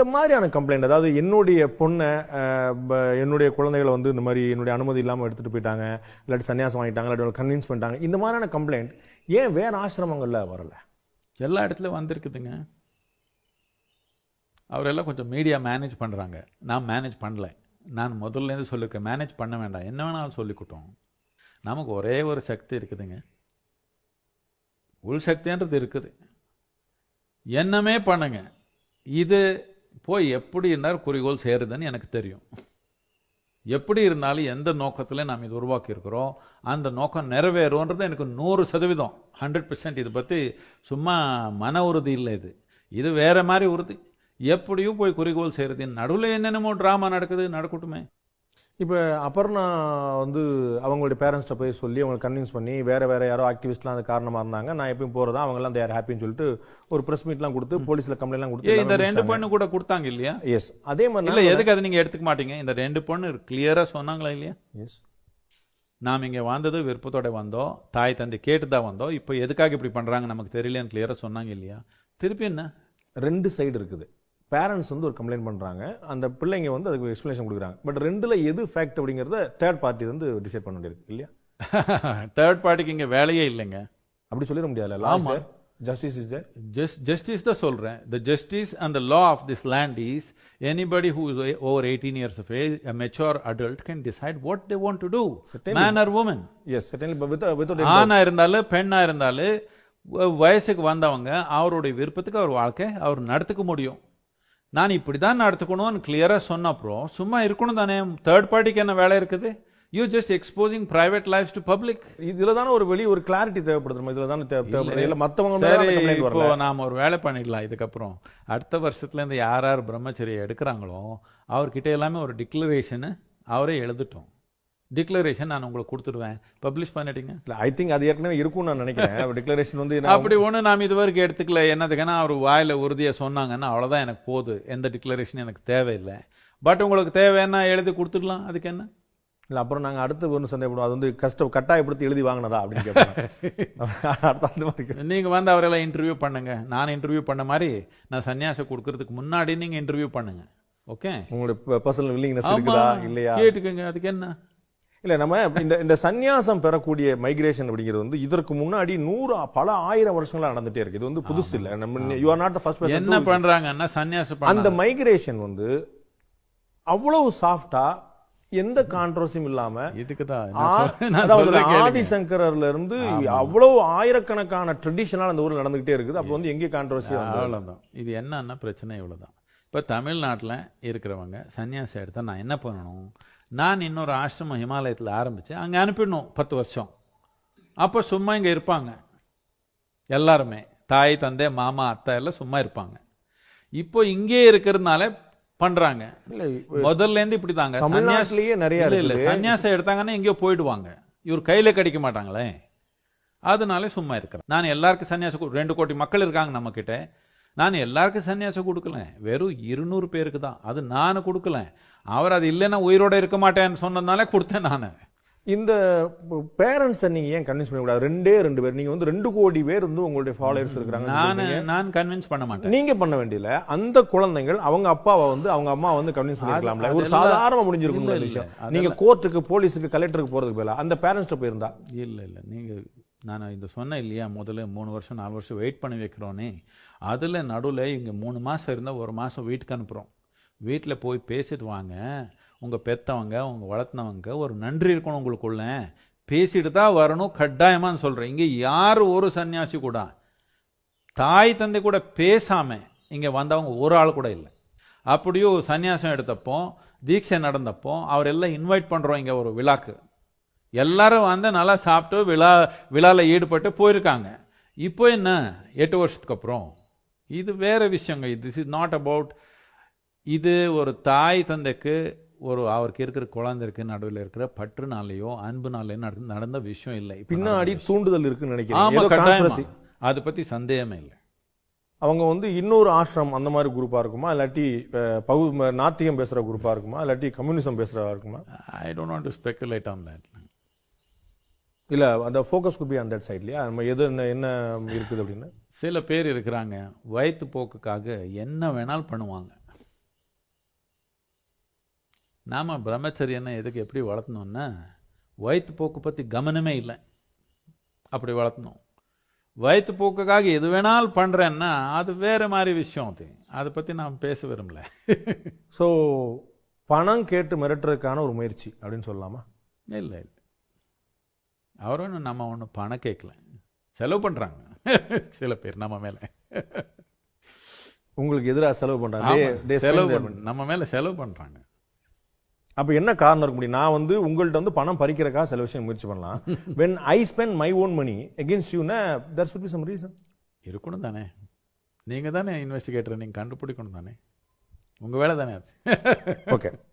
இந்த மாதிரியான கம்ப்ளைண்ட் அதாவது என்னுடைய பொண்ணை என்னுடைய குழந்தைகளை வந்து இந்த மாதிரி என்னுடைய அனுமதி இல்லாமல் எடுத்துகிட்டு போயிட்டாங்க இல்லாட்டி சன்னியாசம் வாங்கிட்டாங்க இல்லாட்டி கன்வின்ஸ் பண்ணிட்டாங்க. இந்த மாதிரியான கம்ப்ளைண்ட் ஏன் வேறு ஆசிரமங்களில் வரல? எல்லா இடத்துலையும் வந்திருக்குதுங்க. அவரெல்லாம் கொஞ்சம் மீடியா மேனேஜ் பண்ணுறாங்க நான் மேனேஜ் பண்ணல. நான் முதல்லேருந்து சொல்லியிருக்கேன் மேனேஜ் பண்ண வேண்டாம். என்ன வேணாலும் சொல்லிக்கிட்டோம் நமக்கு ஒரே ஒரு சக்தி இருக்குதுங்க. உள் சக்தின்றது இருக்குது. என்னமே பண்ணுங்க. இது போய் எப்படி இருந்தால் குறிக்கோள் சேருதுன்னு எனக்கு தெரியும். எப்படி இருந்தாலும் எந்த நோக்கத்தில் நாம் இது உருவாக்கியிருக்கிறோம் அந்த நோக்கம் நிறைவேறும்ன்றது எனக்கு நூறு சதவீதம். ஹண்ட்ரட் பர்சன்ட் இதை பற்றி சும்மா மன உறுதி இல்லை இது. இது வேறு மாதிரி உறுதி. எப்படியும் போய் குறிக்கோள் செய்கிறது நடுவில் என்னென்னமோ ட்ராமா நடக்குது நடக்கட்டுமே. இப்போ அபர்ணா வந்து அவங்களுடைய பேரண்ட்ஸ்ட்ட போய் சொல்லி அவங்களை கன்வின்ஸ் பண்ணி வேற வேற யாரோ ஆக்டிவிஸ்ட்லாம் அது காரணமா இருந்தாங்க. நான் எப்பயும் போறதா அவங்கெல்லாம் தேர் ஹாப்பின்னு சொல்லிட்டு ஒரு பிரஸ் மீட்லாம் கொடுத்து போலீஸ்ல கம்ப்ளைண்ட்லாம் ஏ இந்த கொடுத்து ரெண்டு பொண்ணு கூட கொடுத்தாங்க இல்லையா? எஸ் அதே மாதிரி இல்ல எதுக்கு அதை நீங்க எடுத்துக்க மாட்டீங்க? இந்த ரெண்டு பொண்ணு கிளியரா சொன்னாங்களா இல்லையா? எஸ் நாம் இங்கே வந்தது விருப்பத்தோட வந்தோம். தாய் தந்தை கேட்டு தான் வந்தோம். இப்போ எதுக்காக இப்படி பண்றாங்க நமக்கு தெரியலன்னு கிளியராக சொன்னாங்க இல்லையா? திருப்பி என்ன? ரெண்டு சைடு இருக்குது. பேரண்ட்ஸ் வந்து ஒரு கம்ப்ளைண்ட் பண்றாங்க. அந்த பிள்ளைங்க வந்து அதுக்கு எக்ஸ்பிளேஷன் கொடுக்குறாங்க. பட் ரெண்டுல எது ஃபேக்ட் அப்படிங்கறத தேர்ட் பார்ட்டி வந்து டிசைட் பண்ண வேண்டியிருக்கு இல்லையா? தேர்ட் பார்ட்டிக்கு இங்கே வேலையே இல்லைங்க. அப்படி சொல்லிட முடியாதுல்ல? Laws justice is there just justice தான் சொல்கிறேன் the justice and the law of this land is anybody who is over eighteen years of age a mature adult can decide what they want to do. Man or woman. Yes certainly with with ஆணா இருந்தாலும் பெண்ணா இருந்தாலும் வயசுக்கு வந்தவங்க அவருடைய விருப்பத்துக்கு அவர் வாழ்க்கை அவர் நடத்துக்க முடியும். நான் இப்படி தான் நடத்துக்கணும்னு கிளியராக சொன்ன அப்புறம் சும்மா இருக்கணும் தானே? தேர்ட் பார்ட்டிக்கு என்ன வேலை இருக்குது? You just exposing private life to public இதுல தானே ஒரு வெளி ஒரு கிளாரிட்டி தேவைப்படுது இதுல தானே தேவை- தேவைப்படுது. இல்ல மத்தவங்க சரி இப்போ நாம ஒரு வேலை பண்ணிடலாம் இதுக்கப்புறம். அடுத்த வருஷத்துல இருந்து யார் யார் பிரம்மச்சரியை எடுக்கிறாங்களோ அவர்கிட்ட எல்லாமே ஒரு டிக்ளரேஷனு அவரே எழுதிட்டோம். டிக்ளரேஷன் நான் உங்களுக்கு கொடுத்துடுவேன். பப்ளிஷ் பண்ணிட்டீங்க. இல்ல ஐ திங்க் அது ஏற்கனவே இருக்கும்னு நான் நினைக்கிறேன். டிக்ளரேஷன் வந்து அப்படி ஒண்ணு நாம் இது வரைக்கும் எடுத்துக்கல. என்னதுக்குன்னா அவர் வாயில உறுதியா சொன்னாங்கன்னா அவ்வளவுதான் எனக்கு போகுது எந்த டிக்ளரேஷன் எனக்கு தேவையில்லை. பட் உங்களுக்கு தேவைன்னா எழுதி கொடுத்துடலாம். அதுக்கு என்ன? இல்ல அப்புறம் நாங்க அடுத்து ஒன்று சந்தேகப்படுவோம். அது வந்து கஷ்டம் கட்டாயப்படுத்தி எழுதி வாங்கினதா அப்படின்னு கேட்போம். அடுத்த அந்த மாதிரி நீங்க வந்து அவரெல்லாம் இன்டர்வியூ பண்ணுங்க. நான் இன்டர்வியூ பண்ண மாதிரி நான் சன்னியாசம் கொடுக்கறதுக்கு முன்னாடி நீங்க இன்டர்வியூ பண்ணுங்க. ஓகே உங்களுடைய பர்சனல் வில்லிங்னஸ் இருக்குதா? இல்லையா? கேட்டுக்கோங்க. அதுக்கு என்ன? இல்ல நம்ம இந்த இந்த சந்நியாசம் பெறக்கூடிய மைக்ரேஷன் அப்படிங்கிறது வந்து இதற்கு முன்னாடி நூறு பல ஆயிரம் வருஷங்களா நடந்துட்டே இருக்கு. இது வந்து புதுசு இல்ல. நம்ம you are not the first என்ன பண்றாங்கன்னா சன்னியாசம் அந்த மைக்ரேஷன் வந்து அவ்வளவு சாஃப்டா எந்த கான்ட்ரவர்சியும் இல்லாம இதுக்கு தான் அதாவது ஆதிசங்கரர்ல இருந்து அவ்வளவு ஆயிரக்கணக்கான ட்ரெடிஷனல் அந்த ஊர்ல நடந்துகிட்டே இருக்குது. அப்ப வந்து எங்கே கான்ட்ரவர்சி அவ்வளோதான் இது என்னன்னா பிரச்சனை இவ்வளவுதான். இப்போ தமிழ்நாட்டில் இருக்கிறவங்க சன்னியாசி எடுத்தா நான் என்ன பண்ணணும்? நான் இன்னொரு ஆசிரமம் ஹிமாலயத்தில் ஆரம்பிச்சு அங்கே அனுப்பிடணும் பத்து வருஷம். அப்போ சும்மா இங்கே இருப்பாங்க. எல்லாருமே. தாய் தந்தை மாமா அத்தை எல்லாம் சும்மா இருப்பாங்க. இப்போ இங்கே இருக்கிறதுனால பண்றாங்க. முதல்ல இருந்து இப்படி தாங்க தமிழ்நாட்டிலேயே நிறைய இல்ல. சன்னியாசம் எடுத்தாங்கன்னா எங்கேயோ போயிடுவாங்க. இவர் கையில கடிக்க மாட்டாங்களே. அதனால சும்மா இருக்கிறேன் நான் எல்லாருக்கும் சன்னியாசம் ரெண்டு கோடி மக்கள் இருக்காங்க நம்ம கிட்ட நான் எல்லாருக்கும் சன்னியாசம் கொடுக்கல வெறும் இருநூறு பேருக்கு தான். அது நான் கொடுக்கல அவர் அது இல்லைன்னா உயிரோட இருக்க மாட்டேன்னு சொன்னதுனால கொடுத்தேன் நான். இந்த பேரண்ட்ஸை நீங்க ஏன் கன்வின்ஸ் பண்ண கூடாது ரெண்டே ரெண்டு பேர். நீங்க வந்து ரெண்டு கோடி பேர் வந்து உங்களுடைய ஃபாலோயர்ஸ் இருக்கிறாங்க நான் நான் கன்வின்ஸ் பண்ண மாட்டேன். நீங்க பண்ண வேண்டியல அந்த குழந்தைகள் அவங்க அப்பாவை வந்து அவங்க அம்மா வந்து கன்வின்ஸ் பண்ணிருக்கலாம்ல. ஒரு சாதாரண முடிஞ்சிருக்கும். விஷயம். நீங்க கோர்ட்டுக்கு போலீஸுக்கு கலெக்டருக்கு போறதுக்கு பதிலா அந்த பேரண்ட்ஸ்ட்ட போயிருந்தா? இல்ல இல்ல. நீங்க நான் இந்த சொன்னேன் இல்லையா முதல்ல மூணு வருஷம் நாலு வருஷம் வெயிட் பண்ணி வைக்கிறோன்னே அதில் நடுவில் இங்கே மூணு மாதம் இருந்தால் ஒரு மாதம் வீட்டுக்கு அனுப்புகிறோம் வீட்டில் போய் பேசிட்டு வாங்க உங்கள் பெத்தவங்க உங்கள் வளர்த்தினவங்க ஒரு நன்றி இருக்கணும் உங்களுக்குள்ள. பேசிட்டு தான் வரணும் கட்டாயமானு சொல்கிறேன் இங்கே யார் ஒரு சன்னியாசி கூட தாய் தந்தை கூட பேசாமல் இங்கே வந்தவங்க ஒரு ஆள் கூட இல்லை. அப்படியும் சன்னியாசம் எடுத்தப்போ தீட்சை நடந்தப்போ அவர் எல்லாம் இன்வைட் பண்ணுறோம் இங்கே ஒரு விழாக்கு. எல்லாரும் வந்து நல்லா சாப்பிட்டு விழா விழால ஈடுபட்டு போயிருக்காங்க. இப்போ என்ன? எட்டு வருஷத்துக்கு அப்புறம். இது வேற விஷயங்க. திஸ் இஸ் நாட் அபவுட் இது ஒரு தாய் தந்தைக்கு ஒரு அவருக்கு இருக்கிற குழந்தைக்கு நடுவில் இருக்கிற பற்றுனாலேயோ அன்புனாலேயோ நடந்த நடந்த விஷயம் இல்லை. பின்னாடி தூண்டுதல் இருக்குன்னு நினைக்கிறேன். அதை பத்தி சந்தேகமே இல்லை. அவங்க வந்து இன்னொரு ஆசிரம் அந்த மாதிரி குரூப்பா இருக்குமா? இல்லாட்டி பகு நாத்திகம் பேசுற குரூப்பா இருக்குமா? இல்லாட்டி கம்யூனிசம் பேசுறதா இருக்குமா? I don't want to speculate on that இல்ல அந்த ஃபோக்கஸ் குட் பி அந்த சைட் இல்லையா நம்ம எது என்ன என்ன இருக்குது அப்படின்னு? சில பேர் இருக்கிறாங்க. வயிற்று போக்குக்காக என்ன வேணாலும் பண்ணுவாங்க. நாம பிரம்மச்சரியனை எதுக்கு எப்படி வளர்த்தணும்னா வயிற்று போக்கு பற்றி கவனமே இல்லை. அப்படி வளர்த்தணும். வயிற்று போக்குக்காக எது வேணாலும் பண்ணுறேன்னா அது வேற மாதிரி விஷயம் அது. அதை பற்றி நான் பேச விரும்பல. ஸோ பணம் கேட்டு மிரட்டுறதுக்கான ஒரு முயற்சி அப்படின்னு சொல்லலாமா? இல்லை இல்லை. அவர் ஒன்றும் நம்ம ஒன்றும் பணம் கேட்கல. செலவு பண்ணுறாங்க சில பேர் நம்ம மேலே. உங்களுக்கு எதிராக செலவு spend செலவு their பண்- நம்ம மேலே செலவு பண்ணுறாங்க அப்ப என்ன காரணம் இருக்க முடியும்? நான் வந்து உங்கள்ட்ட வந்து பணம் பறிக்கிறதுக்காக சில விஷயம் முயற்சி பண்ணலாம். When I spend my own money against you னா there should be some reason. இருக்கணும் தானே. நீங்கள் தானே இன்வெஸ்டிகேட்டர் நீங்கள் கண்டுபிடிக்கணும் தானே. உங்கள் வேலை தானே அது. ஓகே